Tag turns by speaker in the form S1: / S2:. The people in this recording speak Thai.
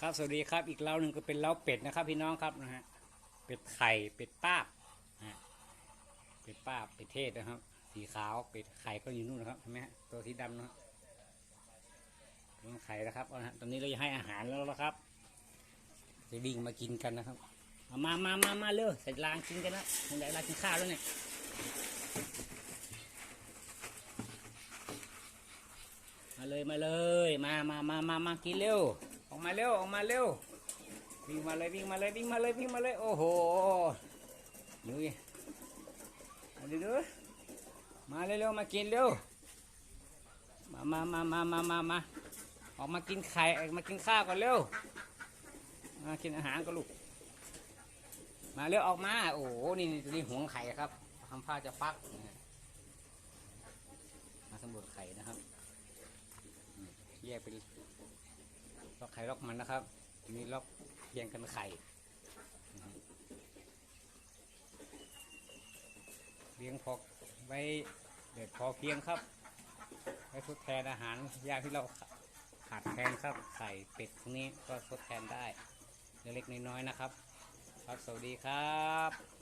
S1: ครับสวัสดีครับอีกเล้าหนึ่งก็เป็นเล้าเป็ดนะครับ พี่น้องครับนะฮะเป็ดไข่เป็ดป้าบฮะเป็ดป้าบเป็ดเทศนะครับ สีขาวเป็ดไข่ก็อยู่นู่นนะครับเห็นไหมตัวสีดำนะครับตัวไข่นะครับเอาละตอนนี้เราจะให้อาหารแล้วนะครับจะวิ่งมากินกันนะครับเอามามามามาเร็วใส่รางกินกันแล้วถึงไหนรางกินข้าวแล้วเนี่ยมาเลยมาเลยมามามามามากินเร็ว ออกมาเร็วออกมาเร็ววิ่งมาเลยวิ่งมาเลยวิ่งมาเลยวิ่งมาเลยโอ้โหดูดิมาดูดูมาเร็วๆมากินเร็วมามามามามามามาออกมากินไข่มากินข้าวก่อนเร็วมากินอาหารก็ลูกมาเร็วออกมาโอ้โหนี่นี่ตัวนี้หวงไข่ครับทำผ้าจะฟักมาสำรวจไข่นะครับแยกเป็น ล็อกไข่ล็อกมันนะครับทีนี้ล็อกเรียงกันไข่เลี้ยงพอไว้เด็ดพอเพียงครับไว้ทดแทนอาหารยากที่เราขาดแคลนครับไข่เป็ดพวกนี้ก็ทดแทนได้เล็กๆน้อยๆนะครับ ครับสวัสดีครับ